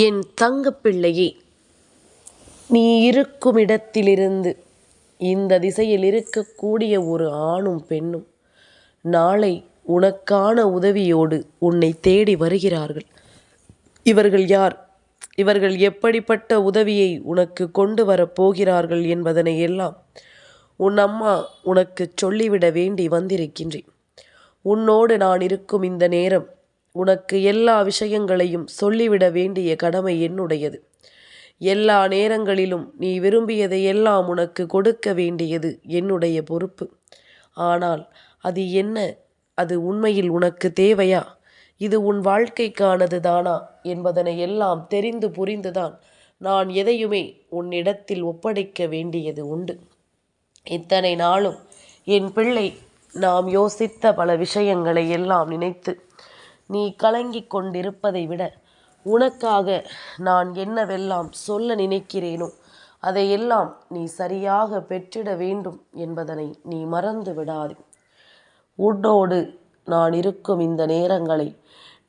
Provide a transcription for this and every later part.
என் தங்கப்பிள்ளையே நீ இருக்கும் இடத்திலிருந்து இந்த திசையில் இருக்கக்கூடிய ஒரு ஆணும் பெண்ணும் நாளை உனக்கான உதவியோடு உன்னை தேடி வருகிறார்கள். இவர்கள் யார்? இவர்கள் எப்படிப்பட்ட உதவியை உனக்கு கொண்டு வரப் போகிறார்கள் என்பதனை எல்லாம் உன் அம்மா உனக்கு சொல்லிவிட வேண்டி வந்திருக்கின்றேன். உன்னோடு நான் இருக்கும் இந்த நேரம் உனக்கு எல்லா விஷயங்களையும் சொல்லிவிட வேண்டிய கடமை என்னுடையது. எல்லா நேரங்களிலும் நீ விரும்பியதை எல்லாம் உனக்கு கொடுக்க வேண்டியது என்னுடைய பொறுப்பு. ஆனால் அது என்ன? அது உண்மையில் உனக்கு தேவையா? இது உன் வாழ்க்கைக்கானது தானா? என்பதனை எல்லாம் தெரிந்து புரிந்துதான் நான் எதையுமே உன்னிடத்தில் ஒப்படைக்க வேண்டியது உண்டு. இத்தனை நாளும் என் பிள்ளை நாம் யோசித்த பல விஷயங்களை எல்லாம் நினைத்து நீ கலங்கிக் கொண்டிருப்பதை விட உனக்காக நான் என்னவெல்லாம் சொல்ல நினைக்கிறேனோ அதையெல்லாம் நீ சரியாக பெற்றிட வேண்டும் என்பதனை நீ மறந்து விடாதே. உன்னோடு நான் இருக்கும் இந்த நேரங்களை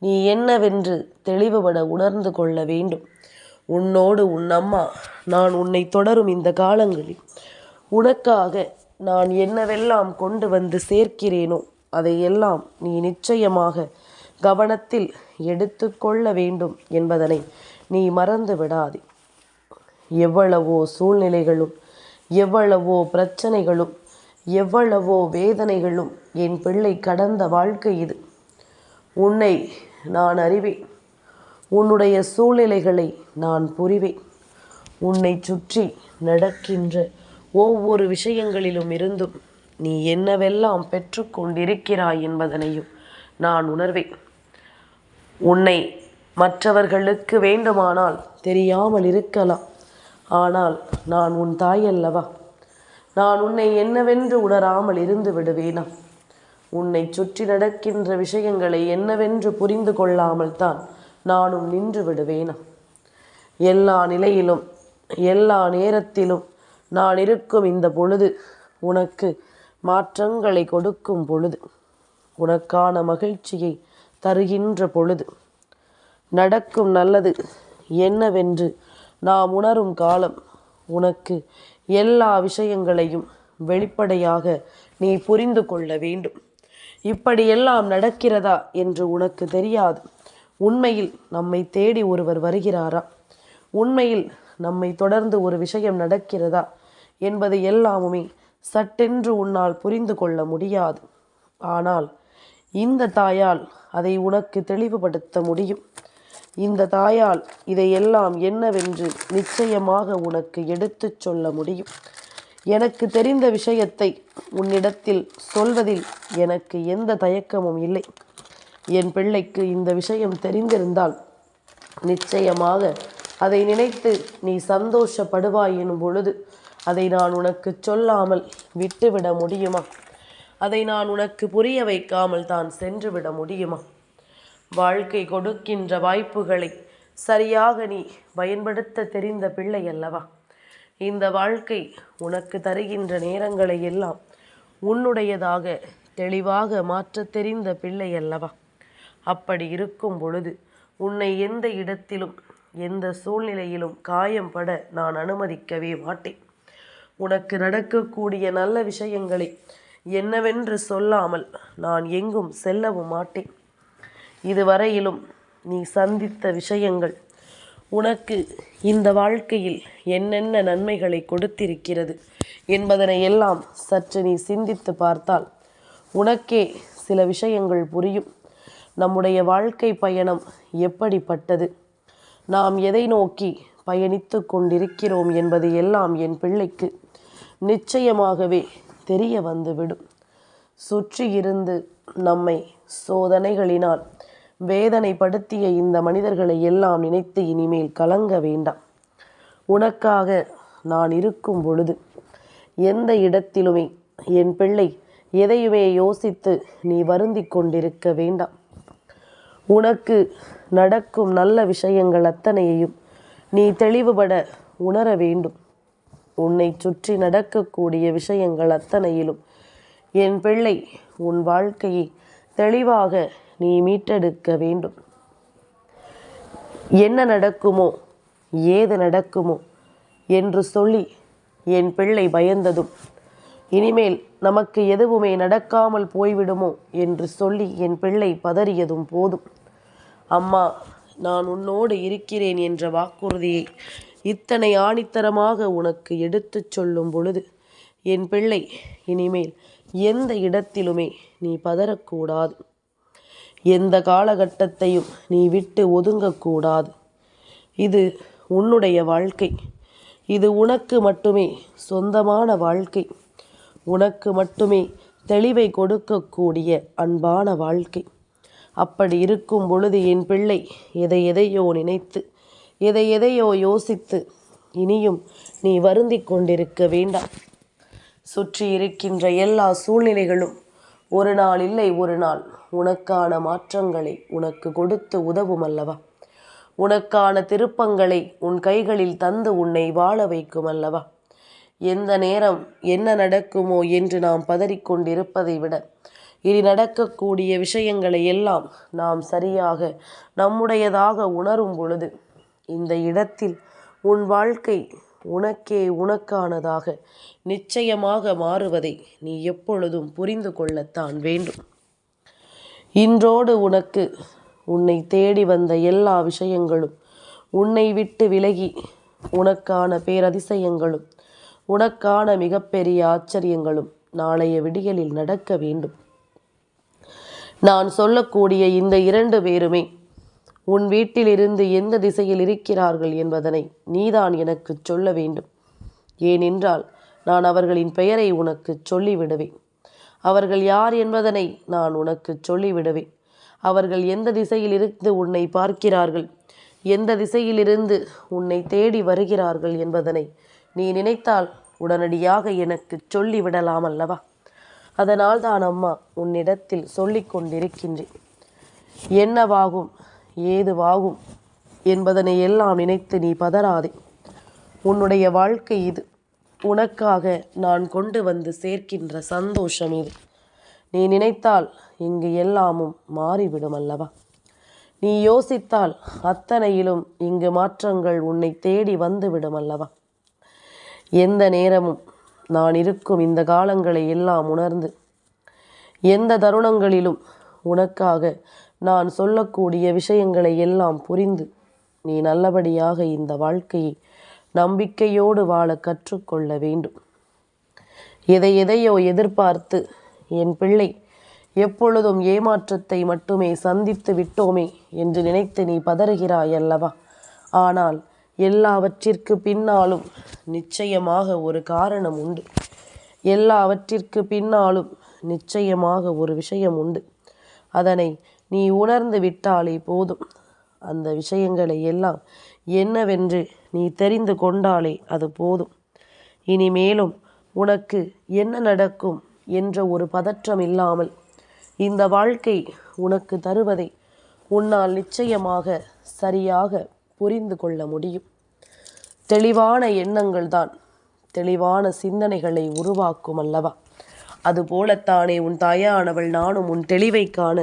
நீ என்னவென்று தெளிவுபட உணர்ந்து கொள்ள வேண்டும். உன்னோடு உன் அம்மா நான் உன்னை தொடரும் இந்த காலங்களில் உனக்காக நான் என்னவெல்லாம் கொண்டு வந்து சேர்க்கிறேனோ அதையெல்லாம் நீ நிச்சயமாக கவனத்தில் எடுத்துக்கொள்ள வேண்டும் என்பதனை நீ மறந்து விடாதே. எவ்வளவோ சூழ்நிலைகளும் எவ்வளவோ பிரச்சனைகளும் எவ்வளவோ வேதனைகளும் என் பிள்ளை கடந்த வாழ்க்கை இது. உன்னை நான் அறிவேன். உன்னுடைய சூழ்நிலைகளை நான் புரிவேன். உன்னை சுற்றி நடக்கின்ற ஒவ்வொரு விஷயங்களிலும் இருந்தும் நீ என்னவெல்லாம் பெற்றுக்கொண்டிருக்கிறாய் என்பதனையும் நான் உணர்வேன். உன்னை மற்றவர்களுக்கு வேண்டுமானால் தெரியாமல் இருக்கலாம். ஆனால் நான் உன் தாய் அல்லவா? நான் உன்னை என்னவென்று உணராமல் இருந்து விடுவேனா? உன்னை சுற்றி நடக்கின்ற விஷயங்களை என்னவென்று புரிந்து கொள்ளாமல் தான் நானும் நின்று விடுவேனா? எல்லா நிலையிலும் எல்லா நேரத்திலும் நான் இருக்கும் இந்த பொழுது உனக்கு மாற்றங்களை கொடுக்கும் பொழுது. உனக்கான மகிழ்ச்சியை தருகின்ற பொழுது நடக்கும் நல்லது என்னவென்று நாம் உணரும் காலம் உனக்கு எல்லா விஷயங்களையும் வெளிப்படையாக நீ புரிந்து கொள்ள வேண்டும். இப்படியெல்லாம் நடக்கிறதா என்று உனக்கு தெரியாது. உண்மையில் நம்மை தேடி ஒருவர் வருகிறாரா? உண்மையில் நம்மை தொடர்ந்து ஒரு விஷயம் நடக்கிறதா என்பது எல்லாமுமே சட்டென்று உன்னால் புரிந்து கொள்ள முடியாது. ஆனால் இந்த தாயால் அதை உனக்கு தெளிவுபடுத்த முடியும். இந்த தாயால் இதையெல்லாம் என்னவென்று நிச்சயமாக உனக்கு எடுத்துச் சொல்ல முடியும். எனக்கு தெரிந்த விஷயத்தை உன்னிடத்தில் சொல்வதில் எனக்கு எந்த தயக்கமும் இல்லை. என் பிள்ளைக்கு இந்த விஷயம் தெரிந்திருந்தால் நிச்சயமாக அதை நினைத்து நீ சந்தோஷப்படுவாய் எனும் பொழுது அதை நான் உனக்கு சொல்லாமல் விட்டுவிட முடியுமா? அதை நான் உனக்கு புரிய வைக்காமல் தான் சென்றுவிட முடியுமா? வாழ்க்கை கொடுக்கின்ற வாய்ப்புகளை சரியாக நீ பயன்படுத்த தெரிந்த பிள்ளை அல்லவா இந்த வாழ்க்கை உனக்கு தருகின்ற நேரங்களை எல்லாம் உன்னுடையதாக தெளிவாக மாற்றத் தெரிந்த பிள்ளை அல்லவா அப்படி இருக்கும் பொழுது உன்னை எந்த இடத்திலும் எந்த சூழ்நிலையிலும் காயம் பட நான் அனுமதிக்கவே மாட்டேன். உனக்கு நடக்கக்கூடிய நல்ல விஷயங்களை என்னவென்று சொல்லாமல் நான் எங்கும் செல்லவும் மாட்டேன். இதுவரையிலும் நீ சந்தித்த விஷயங்கள் உனக்கு இந்த வாழ்க்கையில் என்னென்ன நன்மைகளை கொடுத்திருக்கிறது என்பதனை எல்லாம் சற்று நீ சிந்தித்து பார்த்தால் உனக்கே சில விஷயங்கள் புரியும். நம்முடைய வாழ்க்கை பயணம் எப்படிப்பட்டது? நாம் எதை நோக்கி பயணித்து கொண்டிருக்கிறோம் என்பது எல்லாம் என் பிள்ளைக்கு நிச்சயமாகவே தெரிய வந்துவிடும். சுற்றி இருந்து நம்மை சோதனைகளினால் வேதனைப்படுத்திய இந்த மனிதர்களை எல்லாம் நினைத்து இனிமேல் கலங்க வேண்டாம். உனக்காக நான் இருக்கும் பொழுது எந்த இடத்திலுமே என் பிள்ளை எதையுமே யோசித்து நீ வருந்தி கொண்டிருக்க வேண்டாம். உனக்கு நடக்கும் நல்ல விஷயங்கள் அத்தனையையும் நீ தெளிவுபட உணர வேண்டும். உன்னை சுற்றி நடக்கக்கூடிய விஷயங்கள் அத்தனையிலும் என் பிள்ளை உன் வாழ்க்கையை தெளிவாக நீ மீட்டெடுக்க வேண்டும். என்ன நடக்குமோ ஏது நடக்குமோ என்று சொல்லி என் பிள்ளை பயந்ததும் இனிமேல் நமக்கு எதுவுமே நடக்காமல் போய்விடுமோ என்று சொல்லி என் பிள்ளை பதறியதும் போதும். அம்மா நான் உன்னோடு இருக்கிறேன் என்ற வாக்குறுதியை இத்தனை ஆணித்தரமாக உனக்கு எடுத்துச் சொல்லும் பொழுது என் பிள்ளை இனிமேல் எந்த இடத்திலுமே நீ பதறக்கூடாது. எந்த காலகட்டத்தையும் நீ விட்டு ஒதுங்கக்கூடாது. இது உன்னுடைய வாழ்க்கை. இது உனக்கு மட்டுமே சொந்தமான வாழ்க்கை. உனக்கு மட்டுமே தெளிவை கொடுக்கக்கூடிய அன்பான வாழ்க்கை. அப்படி இருக்கும் பொழுது என் பிள்ளை எதை எதையோ நினைத்து எதை எதையோ யோசித்து இனியும் நீ வருந்தி கொண்டிருக்க வேண்டாம். சுற்றி இருக்கின்ற எல்லா சூழ்நிலைகளும் ஒரு நாள் இல்லை ஒரு நாள். உனக்கான மாற்றங்களை உனக்கு கொடுத்து உதவும் அல்லவா உனக்கான திருப்பங்களை உன் கைகளில் தந்து உன்னை வாழ வைக்கும் அல்லவா எந்த நேரம் என்ன நடக்குமோ என்று நாம் பதறிக்கொண்டிருப்பதை விட இனி நடக்கக்கூடிய விஷயங்களை எல்லாம் நாம் சரியாக நம்முடையதாக உணரும் பொழுது இந்த இடத்தில் உன் வாழ்க்கை உனக்கே உனக்கானதாக நிச்சயமாக மாறுவதை நீ எப்பொழுதும் புரிந்து கொள்ளத்தான் வேண்டும். இன்றோடு உனக்கு உன்னை தேடி வந்த எல்லா விஷயங்களும் உன்னை விட்டு விலகி உனக்கான பேரதிசயங்களும் உனக்கான மிகப்பெரிய ஆச்சரியங்களும் நாளைய விடியலில் நடக்க வேண்டும். நான் சொல்லக்கூடிய இந்த இரண்டு பேருமே உன் வீட்டிலிருந்து எந்த திசையில் இருக்கிறார்கள் என்பதனை நீதான் எனக்கு சொல்ல வேண்டும். ஏனென்றால் நான் அவர்களின் பெயரை உனக்கு சொல்லிவிடுவேன். அவர்கள் யார் என்பதனை நான் உனக்கு சொல்லிவிடுவேன். அவர்கள் எந்த திசையில் இருந்து உன்னை பார்க்கிறார்கள் எந்த திசையிலிருந்து உன்னை தேடி வருகிறார்கள் என்பதனை நீ நினைத்தால் உடனடியாக எனக்கு சொல்லிவிடலாம் அல்லவா? அதனால் தான் அம்மா உன்னிடத்தில் சொல்லிக் கொண்டிருக்கின்றேன் என்னவாகும்? ஏதுவாகும் என்பதனை எல்லாம் நினைத்து நீ பதறாதே. உன்னுடைய வாழ்க்கை இது. உனக்காக நான் கொண்டு வந்து சேர்க்கின்ற சந்தோஷம் இது. நீ நினைத்தால் இங்கு எல்லாமும் மாறிவிடும் அல்லவா? நீ யோசித்தால் அத்தனையிலும் இங்கு மாற்றங்கள் உன்னை தேடி வந்துவிடும் அல்லவா? எந்த நேரமும் நான் இருக்கும் இந்த காலங்களை எல்லாம் உணர்ந்து எந்த தருணங்களிலும் உனக்காக நான் சொல்லக்கூடிய விஷயங்களை எல்லாம் புரிந்து நீ நல்லபடியாக இந்த வாழ்க்கையை நம்பிக்கையோடு வாழ கற்றுக்கொள்ள வேண்டும். எதை எதையோ எதிர்பார்த்து என் பிள்ளை எப்பொழுதும் ஏமாற்றத்தை மட்டுமே சந்தித்து விட்டோமே என்று நினைத்து நீ பதறுகிறாய் அல்லவா ஆனால் எல்லாவற்றிற்கு பின்னாலும் நிச்சயமாக ஒரு காரணம் உண்டு. எல்லாவற்றிற்கு பின்னாலும் நிச்சயமாக ஒரு விஷயம் உண்டு. அதனை நீ உணர்ந்து விட்டாலே போதும். அந்த விஷயங்களை எல்லாம் என்னவென்று நீ தெரிந்து கொண்டாலே அது போதும். இனிமேலும் உனக்கு என்ன நடக்கும் என்ற ஒரு பதற்றம் இல்லாமல் இந்த வாழ்க்கை உனக்கு தருவதை உன்னால் நிச்சயமாக சரியாக புரிந்து கொள்ள முடியும். தெளிவான எண்ணங்கள் தான் தெளிவான சிந்தனைகளை உருவாக்கும் அல்லவா? அதுபோலத்தானே உன் தாயானவள் நானும் உன் தெளிவை காண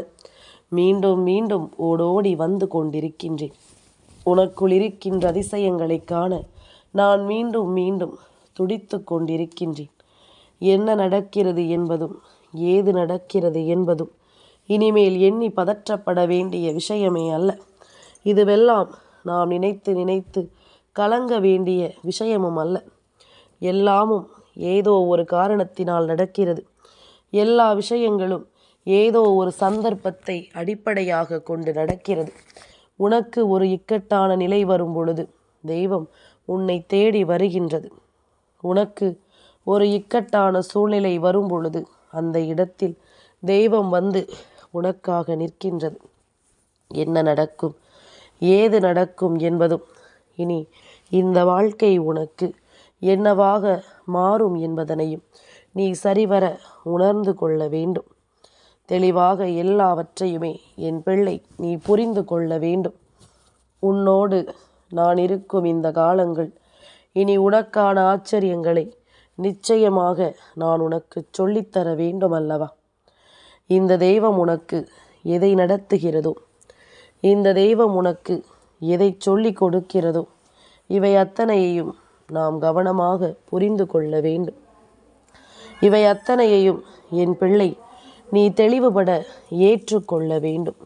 மீண்டும் மீண்டும் ஓடோடி வந்து கொண்டிருக்கின்றேன். உனக்குள் இருக்கின்ற அதிசயங்களை காண நான் மீண்டும் மீண்டும் துடித்து கொண்டிருக்கின்றேன். என்ன நடக்கிறது என்பதும் ஏது நடக்கிறது என்பதும் இனிமேல் எண்ணி பதற்றப்பட வேண்டிய விஷயமே அல்ல. இதுவெல்லாம் நாம் நினைத்து நினைத்து கலங்க வேண்டிய விஷயமும் அல்ல. எல்லாமும் ஏதோ ஒரு காரணத்தினால் நடக்கிறது. எல்லா விஷயங்களும் ஏதோ ஒரு சந்தர்ப்பத்தை அடிப்படையாக கொண்டு நடக்கிறது. உனக்கு ஒரு இக்கட்டான நிலை வரும் பொழுது தெய்வம் உன்னை தேடி வருகின்றது. உனக்கு ஒரு இக்கட்டான சூழ்நிலை வரும் பொழுது அந்த இடத்தில் தெய்வம் வந்து உனக்காக நிற்கின்றது. என்ன நடக்கும்? ஏது நடக்கும் என்பதும் இனி இந்த வாழ்க்கை உனக்கு என்னவாக மாறும் என்பதனையும் நீ சரிவர உணர்ந்து கொள்ள வேண்டும். தெளிவாக எல்லாவற்றையுமே என் பிள்ளை நீ புரிந்து கொள்ள வேண்டும். உன்னோடு நான் இருக்கும் இந்த காலங்கள் இனி உனக்கான ஆச்சரியங்களை நிச்சயமாக நான் உனக்கு சொல்லித்தர வேண்டும் அல்லவா இந்த தெய்வம் உனக்கு எதை நடத்துகிறதோ? இந்த தெய்வம் உனக்கு எதை சொல்லிக் கொடுக்கிறதோ? இவை அத்தனையையும் நாம் கவனமாக புரிந்து கொள்ள வேண்டும். இவை அத்தனையையும் என் பிள்ளை நீ தெளிவுபட ஏற்றுக்கொள்ள வேண்டும்.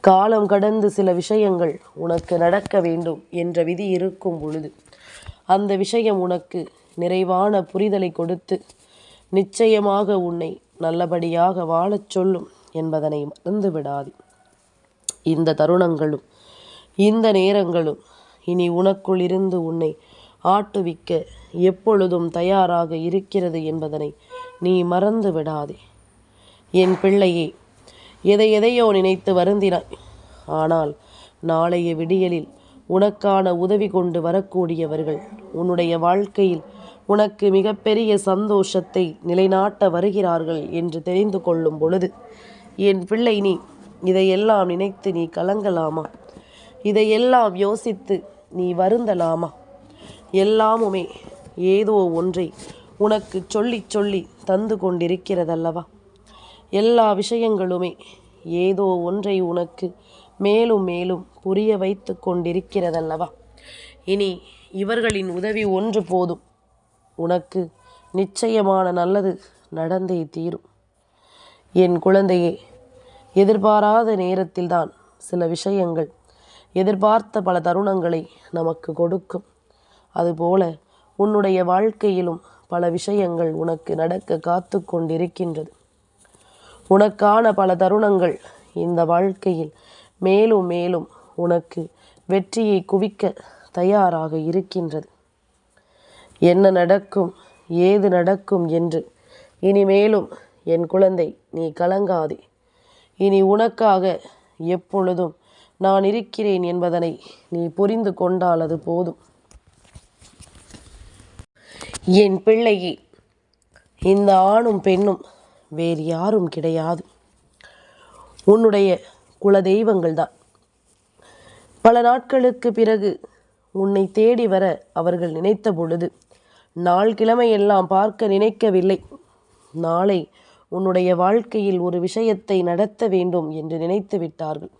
காலம் கடந்து சில விஷயங்கள் உனக்கு நடக்க வேண்டும் என்ற விதி இருக்கும் பொழுது அந்த விஷயம் உனக்கு நிறைவான புரிதலை கொடுத்து நிச்சயமாக உன்னை நல்லபடியாக வாழச் சொல்லும் என்பதனை மறந்து விடாதே. இந்த தருணங்களும் இந்த நேரங்களும் இனி உனக்குள் இருந்து உன்னை ஆட்டுவிக்க எப்பொழுதும் தயாராக இருக்கிறது என்பதனை நீ மறந்து விடாதே. என் பிள்ளையே எதை எதையோ நினைத்து வருந்தினாய். ஆனால் நாளைய விடியலில் உனக்கான உதவி கொண்டு வரக்கூடியவர்கள் உன்னுடைய வாழ்க்கையில் உனக்கு மிகப்பெரிய சந்தோஷத்தை நிலைநாட்ட வருகிறார்கள் என்று தெரிந்து கொள்ளும் பொழுது என் பிள்ளை நீ இதையெல்லாம் நினைத்து நீ கலங்கலாமா? இதையெல்லாம் யோசித்து நீ வருந்தலாமா? எல்லாமுமே ஏதோ ஒன்றை உனக்கு சொல்லி சொல்லி தந்து கொண்டிருக்கிறதல்லவா? எல்லா விஷயங்களுமே ஏதோ ஒன்றை உனக்கு மேலும் மேலும் புரிய வைத்து கொண்டிருக்கிறதல்லவா? இனி இவர்களின் உதவி ஒன்று போதும். உனக்கு நிச்சயமான நல்லது நடந்தே தீரும். என் குழந்தையே எதிர்பாராத நேரத்தில்தான் சில விஷயங்கள் எதிர்பார்த்த பல தருணங்களை நமக்கு கொடுக்கும். அதுபோல உன்னுடைய வாழ்க்கையிலும் பல விஷயங்கள் உனக்கு நடக்க காத்து கொண்டிருக்கின்றது. உனக்கான பல தருணங்கள் இந்த வாழ்க்கையில் மேலும் மேலும் உனக்கு வெற்றியை குவிக்க தயாராக இருக்கின்றது. என்ன நடக்கும் ஏது நடக்கும் என்று இனிமேலும் என் குழந்தை நீ கலங்காதே. இனி உனக்காக எப்பொழுதும் நான் இருக்கிறேன் என்பதனை நீ புரிந்து கொண்டால் அது போதும். என் பிள்ளையே இந்த ஆணும் பெண்ணும் வேறு யாரும் கிடையாது. உன்னுடைய குல தெய்வங்கள் தான் பல நாட்களுக்கு பிறகு உன்னை தேடி வர அவர்கள் நினைத்த பொழுது நாள் கிழமையெல்லாம் பார்க்க நினைக்கவில்லை. நாளை உன்னுடைய வாழ்க்கையில் ஒரு விஷயத்தை நடத்த வேண்டும் என்று நினைத்து விட்டார்கள்.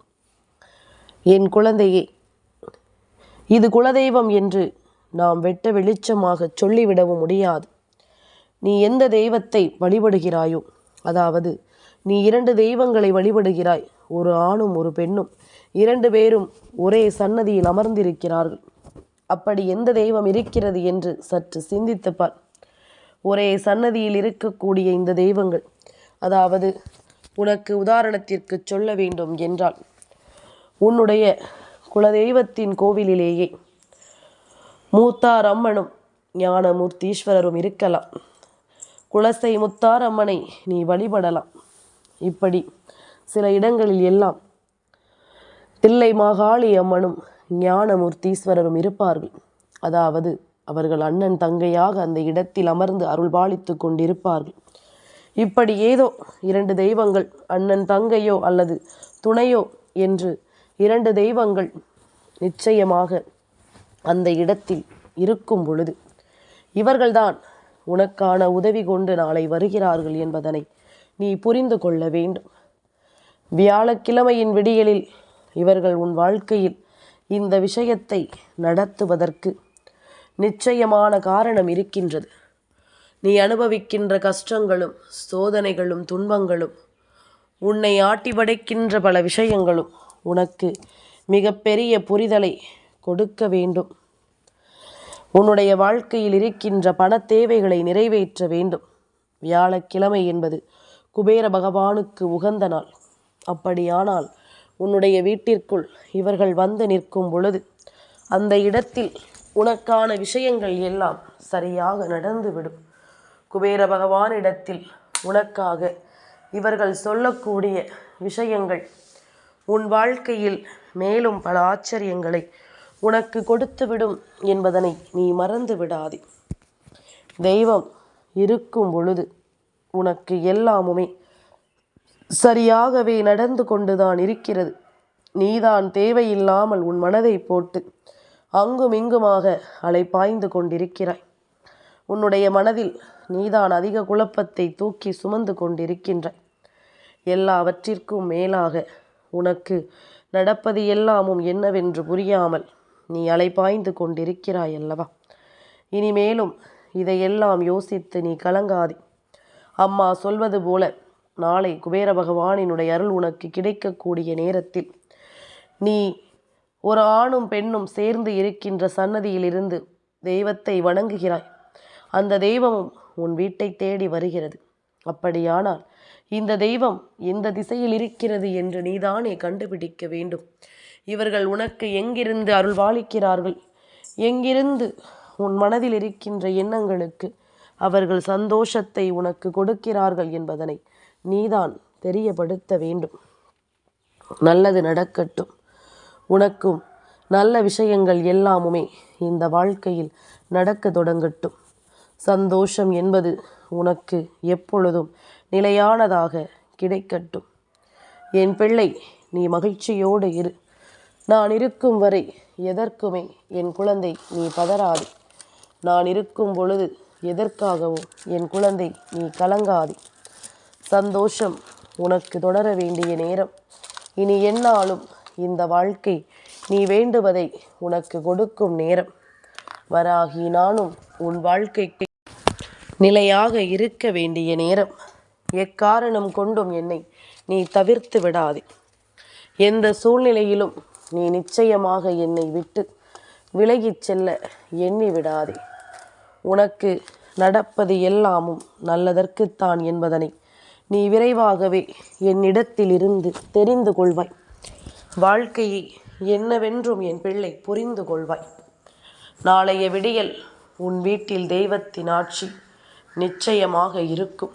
என் குழந்தையே இது குலதெய்வம் என்று நாம் வெட்ட வெளிச்சமாக சொல்லிவிடவும் முடியாது. நீ எந்த தெய்வத்தை வழிபடுகிறாயோ அதாவது நீ இரண்டு தெய்வங்களை வழிபடுகிறாய் ஒரு ஆணும் ஒரு பெண்ணும். இரண்டு பேரும் ஒரே சன்னதியில் அமர்ந்திருக்கிறார்கள். அப்படி எந்த தெய்வம் இருக்கிறது என்று சற்று சிந்தித்து பார் ஒரே சன்னதியில் இருக்கக்கூடிய இந்த தெய்வங்கள் அதாவது உனக்கு உதாரணத்திற்கு சொல்ல வேண்டும் என்றால் உன்னுடைய குலதெய்வத்தின் கோவிலிலேயே மூத்தார் அம்மனும் ஞானமூர்த்தீஸ்வரரும் இருக்கலாம். குலசை முத்தாரம்மனை நீ வழிபடலாம். இப்படி சில இடங்களில் எல்லாம் தில்லை மாகாளி அம்மனும் ஞானமூர்த்தீஸ்வரரும் இருப்பார்கள். அதாவது அவர்கள் அண்ணன் தங்கையாக அந்த இடத்தில் அமர்ந்து அருள் பாலித்து கொண்டிருப்பார்கள். இப்படி ஏதோ இரண்டு தெய்வங்கள் அண்ணன் தங்கையோ அல்லது துணையோ என்று இரண்டு தெய்வங்கள் நிச்சயமாக அந்த இடத்தில் இருக்கும் பொழுது இவர்கள்தான் உனக்கான உதவி கொண்டு நாளை வருகிறார்கள் என்பதனை நீ புரிந்து கொள்ள வேண்டும். வியாழக்கிழமையின் விடியலில் இவர்கள் உன் வாழ்க்கையில் இந்த விஷயத்தை நடத்துவதற்கு நிச்சயமான காரணம் இருக்கின்றது. நீ அனுபவிக்கின்ற கஷ்டங்களும் சோதனைகளும் துன்பங்களும் உன்னை ஆட்டி படைக்கின்ற பல விஷயங்களும் உனக்கு மிகப்பெரிய புரிதலை கொடுக்க வேண்டும். உன்னுடைய வாழ்க்கையில் இருக்கின்ற பண தேவைகளை நிறைவேற்ற வேண்டும். வியாழக்கிழமை என்பது குபேர பகவானுக்கு உகந்த நாள். அப்படியானால் உன்னுடைய வீட்டிற்குள் இவர்கள் வந்து நிற்கும் பொழுது அந்த இடத்தில் உனக்கான விஷயங்கள் எல்லாம் சரியாக நடந்துவிடும். குபேர பகவானிடத்தில் உனக்காக இவர்கள் சொல்லக்கூடிய விஷயங்கள் உன் வாழ்க்கையில் மேலும் பல ஆச்சரியங்களை உனக்கு கொடுத்துவிடும் என்பதனை நீ மறந்து விடாதே. தெய்வம் இருக்கும் பொழுது உனக்கு எல்லாமுமே சரியாகவே நடந்து கொண்டுதான் இருக்கிறது. நீதான் தேவையில்லாமல் உன் மனதை போட்டு அங்கும் இங்குமாக அலைப்பாய்ந்து கொண்டிருக்கிறாய். உன்னுடைய மனதில் நீதான் அதிக குழப்பத்தை தூக்கி சுமந்து கொண்டிருக்கின்றாய். எல்லாவற்றிற்கும் மேலாக உனக்கு நடப்பது எல்லாமும் என்னவென்று புரியாமல் நீ அலைபாய்ந்து கொண்டிருக்கிறாய் அல்லவா? இனிமேலும் இதையெல்லாம் யோசித்து நீ கலங்காதே. அம்மா சொல்வது போல நாளை குபேர பகவானினுடைய அருள் உனக்கு கிடைக்கக்கூடிய நேரத்தில் நீ ஒரு ஆணும் பெண்ணும் சேர்ந்து இருக்கின்ற சன்னதியிலிருந்து தெய்வத்தை வணங்குகிறாய். அந்த தெய்வமும் உன் வீட்டை தேடி வருகிறது. அப்படியானால் இந்த தெய்வம் எந்த திசையில் இருக்கிறது என்று நீதானே கண்டுபிடிக்க வேண்டும். இவர்கள் உனக்கு எங்கிருந்து அருள்வாளிக்கிறார்கள்? எங்கிருந்து உன் மனதில் இருக்கின்ற எண்ணங்களுக்கு அவர்கள் சந்தோஷத்தை உனக்கு கொடுக்கிறார்கள் என்பதனை நீதான் தெரியப்படுத்த வேண்டும். நல்லது நடக்கட்டும். உனக்கும் நல்ல விஷயங்கள் எல்லாமுமே இந்த வாழ்க்கையில் நடக்க தொடங்கட்டும். சந்தோஷம் என்பது உனக்கு எப்பொழுதும் நிலையானதாக கிடைக்கட்டும். என் பிள்ளை நீ மகிழ்ச்சியோடு இரு. நான் இருக்கும் வரை எதற்குமே என் குழந்தை நீ பதறாதே. நான் இருக்கும் பொழுது எதற்காகவும் என் குழந்தை நீ கலங்காது. சந்தோஷம் உனக்கு தொடர வேண்டிய நேரம். இனி என்னாலும் இந்த வாழ்க்கை நீ வேண்டுவதை உனக்கு கொடுக்கும் நேரம். வராகி நானும் உன் வாழ்க்கைக்கு நிலையாக இருக்க வேண்டிய நேரம். எக்காரணம் கொண்டும் என்னை நீ தவிர்த்து விடாதே. எந்த சூழ்நிலையிலும் நீ நிச்சயமாக என்னை விட்டு விலகிச் செல்ல எண்ணி விடாதே. உனக்கு நடப்பது எல்லாமும் நல்லதற்குத்தான் என்பதனை நீ விரைவாகவே என்னிடத்திலிருந்து தெரிந்து கொள்வாய். வாழ்க்கையை என்னவென்றும் என் பிள்ளை புரிந்து கொள்வாய். நாளைய விடியல் உன் வீட்டில் தெய்வத்தின் ஆட்சி நிச்சயமாக இருக்கும்.